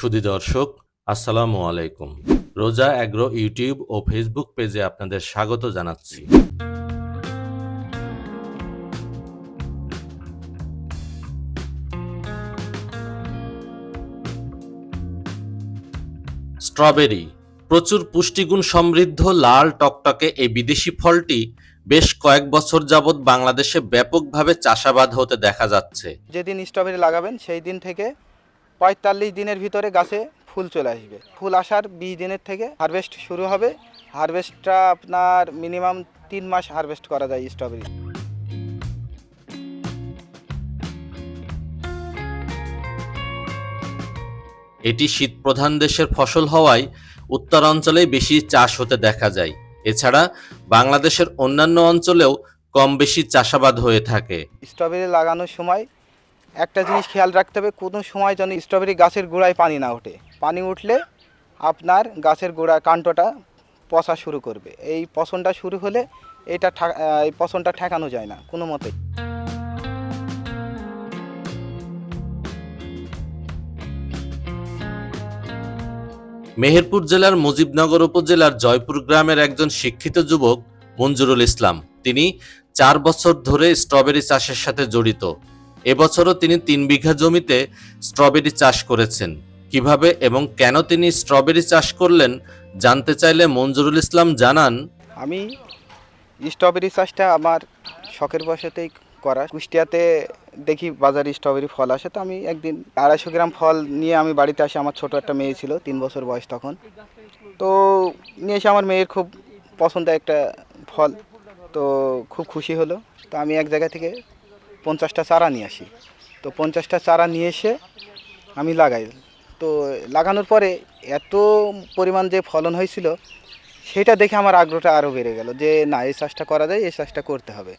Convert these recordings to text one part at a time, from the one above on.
সুধী দর্শক, আসসালামু আলাইকুম। রোজা অ্যাগ্রো ইউটিউব ও ফেসবুক পেজে আপনাদের স্বাগত জানাচ্ছি। স্ট্রবেরি, প্রচুর পুষ্টিগুণ সমৃদ্ধ লাল টকটকে এই বিদেশি ফলটি বেশ কয়েক বছর যাবৎ বাংলাদেশে ব্যাপকভাবে চাষাবাদ হতে দেখা যাচ্ছে। যেদিন স্ট্রবেরি লাগাবেন, সেই দিন থেকে পঁয়তাল্লিশ দিনের ভিতরে গাছে ফুল চলে আসবে। ফুল আসার বিশ দিনের থেকে হারভেস্ট শুরু হবে। হারভেস্টটা আপনার মিনিমাম তিন মাস হারভেস্ট করা যায় স্ট্রবেরি এটি শীতপ্রধান দেশের ফসল হওয়ায় উত্তরাঞ্চলেই বেশি চাষ হতে দেখা যায়। এছাড়া বাংলাদেশের অন্যান্য অঞ্চলেও কম বেশি চাষাবাদ হয়ে থাকে। স্ট্রবেরি লাগানোর সময় একটা জিনিস খেয়াল রাখতে হবে, কোনো সময় যেন স্ট্রবেরি গাছের গোড়ায় পানি না ওঠে। পানি উঠলে আপনার গাছের গোড়া কাণ্ডটা পচা শুরু করবে। এই পচনটা শুরু হলে এটা এই পচনটা ঠেকানো যায় না, কোনো মতেই মেহেরপুর জেলার মুজিবনগর উপজেলার জয়পুর গ্রামের একজন শিক্ষিত যুবক মঞ্জুরুল ইসলাম। তিনি চার বছর ধরে স্ট্রবেরি চাষের সাথে জড়িত। এবছরও তিনি তিন বিঘা জমিতে স্ট্রবেরি চাষ করেছেন। কীভাবে এবং কেন তিনি স্ট্রবেরি চাষ করলেন জানতে চাইলে মঞ্জুরুল ইসলাম জানান। আমি স্ট্রবেরি চাষটা আমার শখের বসেতেই করা। কুষ্টিয়াতে দেখি বাজারে স্ট্রবেরি ফল আসে। তো আমি একদিন আড়াইশো গ্রাম ফল নিয়ে আমি বাড়িতে আসি। আমার ছোট একটা মেয়ে ছিল, তিন বছর বয়স তখন। তো নিয়ে এসে আমার মেয়ের খুব পছন্দের একটা ফল। তো খুব খুশি হলো। তো আমি এক জায়গা থেকে পঞ্চাশটা চারা নিয়ে আসি। তো পঞ্চাশটা চারা নিয়ে এসে আমি লাগাই। তো লাগানোর পরে এত পরিমাণ যে ফলন হয়েছিল, সেটা দেখে আমার আগ্রহটা আরও বেড়ে গেল যে, না, এই চাষটা করা যায়, এই চাষটা করতে হবে।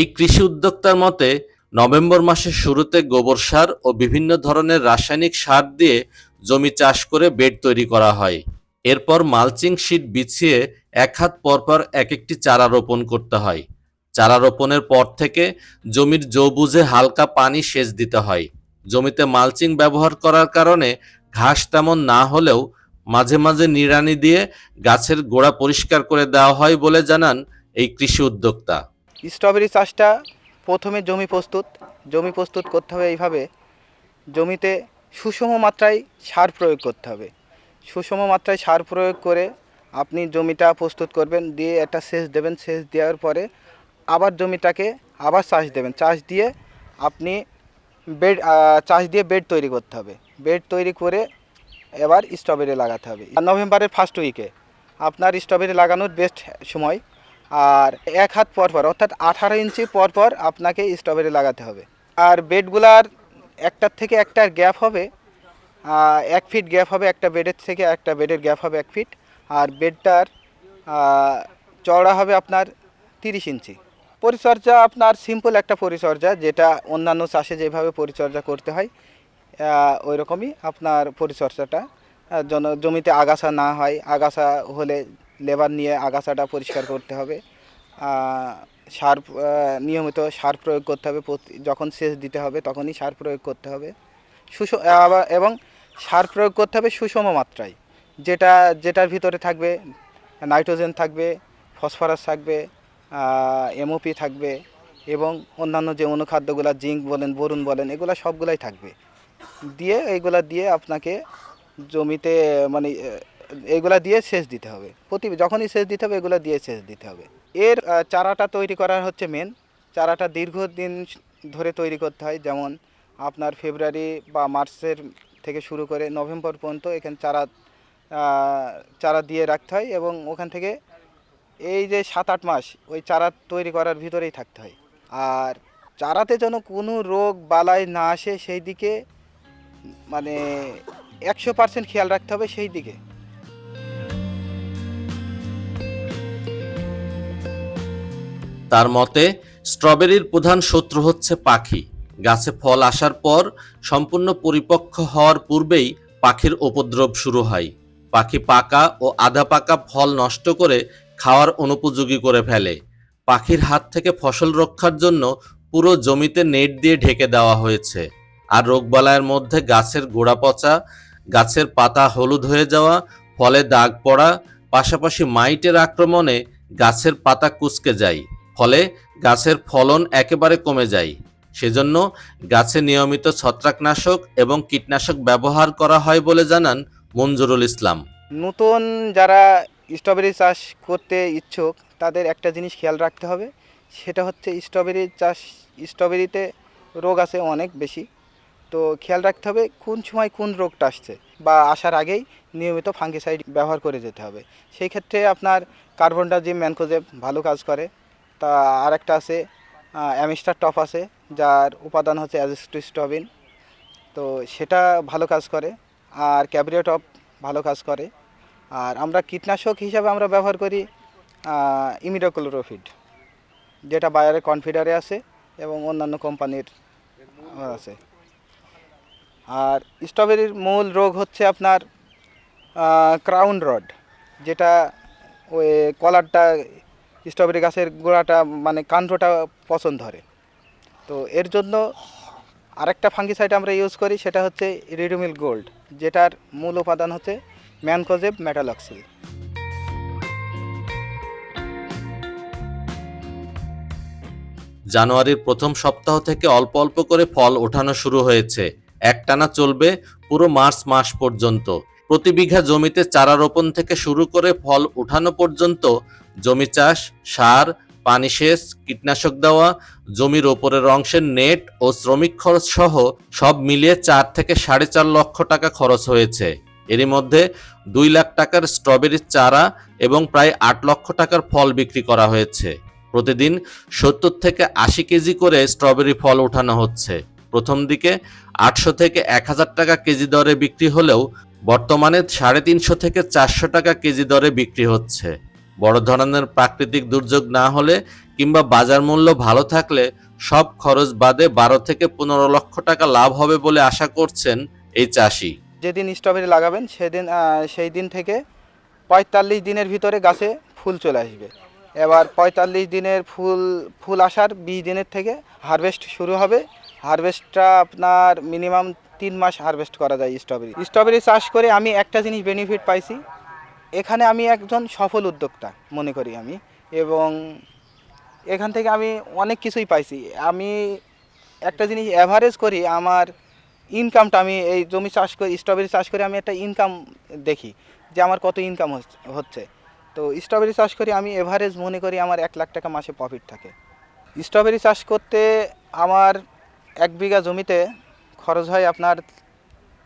এই কৃষি উদ্যোক্তার মতে, নভেম্বর মাসের শুরুতে গোবর সার ও বিভিন্ন ধরনের রাসায়নিক সার দিয়ে জমি চাষ করে বেড তৈরি করা হয়। এরপর মালচিং শীট বিছিয়ে এক হাত পরপর এক একটি চারা রোপণ করতে হয়। চারা রোপণের পর থেকে জমির জৌবুজে হালকা পানি সেচ দিতে হয়। জমিতে মালচিং ব্যবহার করার কারণে ঘাস তেমন না হলেও মাঝে মাঝে নিড়ানি দিয়ে গাছের গোড়া পরিষ্কার করে দেওয়া হয় বলে জানান এই কৃষি উদ্যোক্তা। স্ট্রবেরি চাষটা প্রথমে জমি প্রস্তুত। জমি প্রস্তুত করতে হবে এইভাবে। জমিতে সুষম মাত্রায় সার প্রয়োগ করতে হবে। সুষম মাত্রায় সার প্রয়োগ করে আপনি জমিটা প্রস্তুত করবেন, দিয়ে একটা সেচ দেবেন। সেচ দেওয়ার পরে আবার জমিটাকে আবার চাষ দেবেন। চাষ দিয়ে আপনি বেড চাষ দিয়ে বেড তৈরি করতে হবে। বেড তৈরি করে এবার স্ট্রবেরি লাগাতে হবে। নভেম্বরের ফার্স্ট উইকে আপনার স্ট্রবেরি লাগানোর বেস্ট সময়। আর এক হাত পর পর, অর্থাৎ আঠারো ইঞ্চি পর পর আপনাকে স্ট্রবেরি লাগাতে হবে। আর বেডগুলার একটার থেকে একটার গ্যাপ হবে। এক ফিট গ্যাপ হবে একটা বেডের থেকে একটা বেডের গ্যাপ হবে এক ফিট আর বেডটার চওড়া হবে আপনার তিরিশ ইঞ্চি। পরিচর্যা আপনার সিম্পল একটা পরিচর্যা, যেটা অন্যান্য চাষে যেভাবে পরিচর্যা করতে হয় ওই রকমই আপনার পরিচর্যাটা। যেন জমিতে আগাছা না হয়, আগাছা হলে লেবার নিয়ে আগাছাটা পরিষ্কার করতে হবে। সার নিয়মিত সার প্রয়োগ করতে হবে যখন সেচ দিতে হবে তখনই সার প্রয়োগ করতে হবে। আবার এবং সার প্রয়োগ করতে হবে সুষম মাত্রায়। যেটা যেটার ভিতরে থাকবে নাইট্রোজেন থাকবে ফসফরাস থাকবে এমওপি থাকবে এবং অন্যান্য যে অনুখাদ্যগুলো জিঙ্ক বলেন বরুণ বলেন এগুলো সবগুলাই থাকবে। দিয়ে এইগুলা দিয়ে আপনাকে জমিতে মানে আহ, এইগুলা দিয়ে সেচ দিতে হবে। প্রতি যখনই সেচ দিতে হবে এগুলো দিয়ে সেচ দিতে হবে। এর চারাটা তৈরি করা হচ্ছে মেন চারাটা দীর্ঘদিন ধরে তৈরি করতে হয়। যেমন আপনার ফেব্রুয়ারি বা মার্চের থেকে শুরু করে নভেম্বর পর্যন্ত এখানে চারা চারা দিয়ে রাখতে হয় এবং ওখান থেকে এই যে সাত আট মাস ওই চারা তৈরি করার ভিতরেই থাকতে হয়। আর চারাতে যেন কোনো রোগ বালাই না আসে সেই দিকে মানে একশো পার্সেন্ট খেয়াল রাখতে হবে সেই দিকে। তার মতে স্ট্রবেরির প্রধান শত্রু হচ্ছে পাখি। গাছে ফল আসার পর সম্পূর্ণ পরিপক্ক হওয়ার পূর্বেই পাখির উপদ্রব শুরু হয়। পাখি পাকা ও আধা পাকা ফল নষ্ট করে খাওয়ার অনুপযোগী করে ফেলে। পাখির হাত থেকে ফসল রক্ষার জন্য পুরো জমিতে নেট দিয়ে ঢেকে দেওয়া হয়েছে। আর রোগবালাইয়ের মধ্যে গাছের গোড়া পচা, গাছের পাতা হলুদ হয়ে যাওয়া, ফলে দাগ পড়া, পাশাপাশি মাইটের আক্রমণে গাছের পাতা কুচকে যায়, ফলে গাছের ফলন একেবারে কমে যায়। সেজন্য গাছে নিয়মিত ছত্রাকনাশক এবং কীটনাশক ব্যবহার করা হয় বলে জানান মঞ্জুরুল ইসলাম। নতুন যারা স্ট্রবেরি চাষ করতে ইচ্ছুক, তাদের একটা জিনিস খেয়াল রাখতে হবে, সেটা হচ্ছে স্ট্রবেরি চাষ স্ট্রবেরিতে রোগ আছে অনেক বেশি। তো খেয়াল রাখতে হবে কোন সময় কোন রোগটা আসছে বা আসার আগেই নিয়মিত ফাঙ্গিসাইড ব্যবহার করে যেতে হবে। সেই ক্ষেত্রে আপনার কার্বনডাজিম ম্যানকোজেব ভালো কাজ করে, তা আরেকটা আছে অ্যামিস্টার টপ আছে, যার উপাদান হচ্ছে অ্যাজিস্টোস্টবিন তো সেটা ভালো কাজ করে, আর ক্যাবরিওটপ ভালো কাজ করে। আর আমরা কীটনাশক হিসাবে আমরা ব্যবহার করি ইমিডোক্লোরোফিড, যেটা বায়ারের কনফিডারে আছে এবং অন্যান্য কোম্পানির আছে। আর স্ট্রবেরির মূল রোগ হচ্ছে আপনার ক্রাউন রড, যেটা ওই কলারটা স্ট্রবেরি গাছের গোড়াটা মানে কাণ্ডটা পছন্দ ধরে। তো এর জন্য আরেকটা ফাঙ্গিসাইড আমরা ইউজ করি, সেটা হচ্ছে রিডোমিল গোল্ড, যেটার মূল উপাদান হচ্ছে ম্যানকোজেব মেটালক্সিল। জানুয়ারির প্রথম সপ্তাহ থেকে অল্প অল্প করে ফল ওঠানো শুরু হয়েছে। একটানা চলবে পুরো মার্চ মাস পর্যন্ত। প্রতি বিঘা জমিতে চারা রোপণ থেকে শুরু করে ফল উঠানো পর্যন্ত জমি চাষ, সার, পানি সেচ, কীটনাশক দেওয়া, জমির ওপরের অংশের নেট ও শ্রমিক খরচ সহ সব মিলিয়ে চার থেকে সাড়ে চার লক্ষ টাকা খরচ হয়েছে। এরই মধ্যে দুই লাখ টাকার স্ট্রবেরির চারা এবং প্রায় আট লক্ষ টাকার ফল বিক্রি করা হয়েছে। প্রতিদিন সত্তর থেকে আশি কেজি করে স্ট্রবেরি ফল ওঠানো হচ্ছে। প্রথম দিকে আটশো থেকে এক হাজার টাকা কেজি দরে বিক্রি হলেও বর্তমানে সাড়ে তিনশো থেকে চারশো টাকা কেজি দরে বিক্রি হচ্ছে। বড় ধরনের প্রাকৃতিক দুর্যোগ না হলে কিংবা বাজার মূল্য ভালো থাকলে সব খরচ বাদে বারো থেকে পনেরো লক্ষ টাকা লাভ হবে বলে আশা করছেন এই চাষি। যেদিন স্ট্রবেরি লাগাবেন, সেদিন সেই দিন থেকে পঁয়তাল্লিশ দিনের ভিতরে গাছে ফুল চলে আসবে। এবার পঁয়তাল্লিশ দিনের ফুল ফুল আসার বিশ দিনের থেকে হারভেস্ট শুরু হবে। হারভেস্টটা আপনার মিনিমাম তিন মাস হারভেস্ট করা যায় স্ট্রবেরি স্ট্রবেরি চাষ করে আমি একটা জিনিস বেনিফিট পাইছি। এখানে আমি একজন সফল উদ্যোক্তা, মনে করি আমি। এবং এখান থেকে আমি অনেক কিছুই পাইছি। আমি একটা জিনিস অ্যাভারেজ করি, আমার ইনকামটা আমি এই জমি চাষ করে স্ট্রবেরি চাষ করে আমি একটা ইনকাম দেখি যে আমার কত ইনকাম হচ্ছে তো স্ট্রবেরি চাষ করে আমি এভারেজ মনে করি আমার এক লাখ টাকা মাসে প্রফিট থাকে। স্ট্রবেরি চাষ করতে আমার এক বিঘা জমিতে খরচ হয় আপনার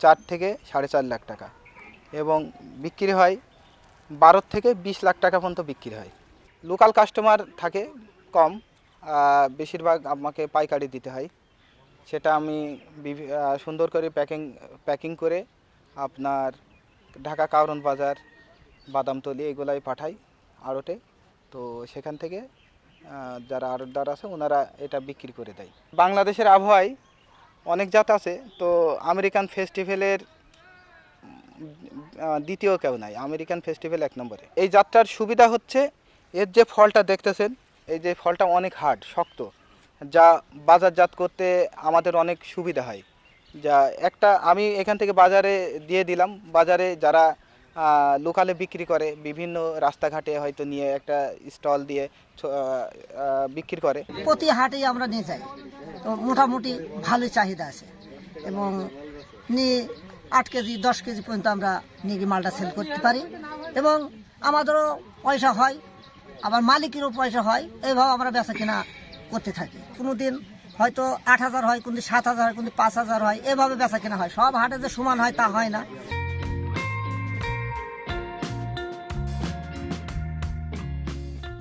চার থেকে সাড়ে চার লাখ টাকা এবং বিক্রি হয় বারো থেকে বিশ লাখ টাকা পর্যন্ত বিক্রি হয়। লোকাল কাস্টমার থাকে কম বেশিরভাগ আমাকে পাইকারি দিতে হয়। সেটা আমি সুন্দর করে প্যাকিং প্যাকিং করে আপনার ঢাকা কাউরন বাজার, বাদামতলি এগুলাই পাঠাই আড়তে। তো সেখান থেকে যারা আড়তদার আছে ওনারা এটা বিক্রি করে দেয়। বাংলাদেশের আবহাওয়ায় অনেক জাত আছে, তো আমেরিকান ফেস্টিভ্যালের দ্বিতীয় কেউ নাই, আমেরিকান ফেস্টিভ্যাল এক নম্বরে। এই জাতটার সুবিধা হচ্ছে, এর যে ফলটা দেখতেছেন, এই যে ফলটা অনেক হার্ড, শক্ত, যা বাজারজাত করতে আমাদের অনেক সুবিধা হয়। যা একটা, আমি এখান থেকে বাজারে দিয়ে দিলাম, বাজারে যারা লোকালে বিক্রি করে, বিভিন্ন রাস্তাঘাটে হয়তো নিয়ে একটা স্টল দিয়ে বিক্রি করে। প্রতি হাটেই আমরা নিয়ে যাই। তো মোটামুটি ভালোই চাহিদা আছে। এবং নিয়ে আট কেজি, দশ কেজি পর্যন্ত আমরা নিয়ে মালটা সেল করতে পারি। এবং আমাদেরও পয়সা হয়, আবার মালিকেরও পয়সা হয় এইভাবে আমরা বেচা কিনা করতে থাকি। কোনো দিন হয়তো আট হাজার হয় কোনো সাত হাজার হয় কোনো পাঁচ হাজার হয়, এভাবে বেচা কিনা হয়। সব হাটে যে সমান হয় তা হয় না।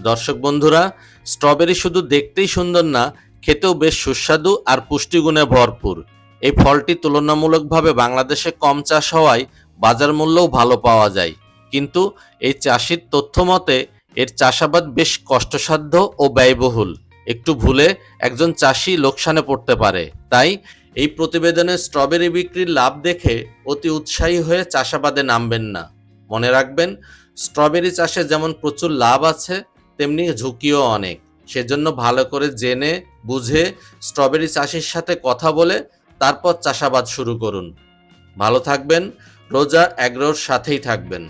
দর্শক বন্ধুরা, স্ট্রবেরি শুধু দেখতেই সুন্দর না খেতেও বেশ সুস্বাদু আর পুষ্টিগুণে ভরপুর। এই ফলটি তুলনামূলকভাবে বাংলাদেশে কম চাষ হওয়ায় বাজার মূল্যও ভালো পাওয়া যায়। কিন্তু এই চাষির তথ্য মতে, এর চাষাবাদ বেশ কষ্টসাধ্য ও ব্যয়বহুল। একটু ভুলে একজন চাষি লোকসানে পড়তে পারে। তাই এই প্রতিবেদনে স্ট্রবেরি বিক্রির লাভ দেখে অতি উৎসাহী হয়ে চাষাবাদে নামবেন না। মনে রাখবেন, স্ট্রবেরি চাষে যেমন প্রচুর লাভ আছে, তেমনি ঝুঁকিও অনেক। সেজন্য ভালো করে জেনে বুঝে স্ট্রবেরি চাষির সাথে কথা বলে তারপর চাষাবাদ শুরু করুন। ভালো থাকবেন রোজা অ্যাগ্রোর সাথেই থাকবেন।